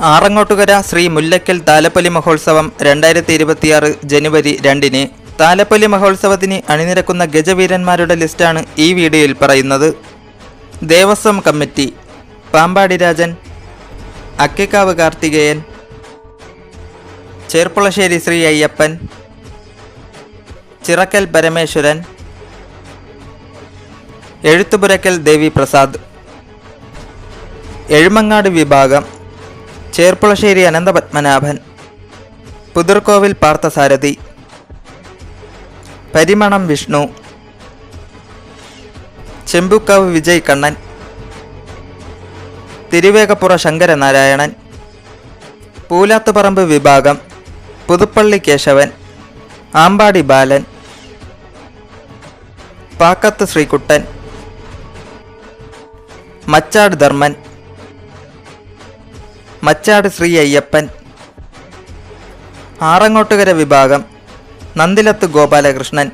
ആറങ്ങോട്ടുകര ശ്രീ മുല്ലക്കൽ താലപ്പൊലി മഹോത്സവം രണ്ടായിരത്തി ഇരുപത്തിയാറ് ജനുവരി രണ്ടിന്. താലപ്പൊലി മഹോത്സവത്തിന് അണിനിരക്കുന്ന ഗജവീരന്മാരുടെ ലിസ്റ്റാണ് ഈ വീഡിയോയിൽ പറയുന്നത്. ദേവസ്വം കമ്മിറ്റി. പാമ്പാടി രാജൻ. അക്കിക്കാവ് കാർത്തികേയൻ. ചേർപ്പുളശ്ശേരി ശ്രീ അയ്യപ്പൻ. ചിറക്കൽ പരമേശ്വരൻ. എഴുത്തുപുരക്കൽ ദേവി പ്രസാദ്. എഴുമങ്ങാട് വിഭാഗം. ചേർപ്പുളശ്ശേരി അനന്തപത്മനാഭൻ പുതിർക്കോവിൽ പാർത്ഥസാരഥി പരിമണം വിഷ്ണു ചെമ്പുക്കാവ് വിജയ് കണ്ണൻ തിരുവേഗപ്പുറ ശങ്കരനാരായണൻ പൂലാത്തുപറമ്പ് വിഭാഗം പുതുപ്പള്ളി കേശവൻ ആമ്പാടി ബാലൻ പാക്കത്ത് ശ്രീകുട്ടൻ മച്ചാട് ധർമ്മൻ മച്ചാട് ശ്രീ അയ്യപ്പൻ ആറങ്ങോട്ടുകര വിഭാഗം നന്ദിലത്ത് ഗോപാലകൃഷ്ണൻ.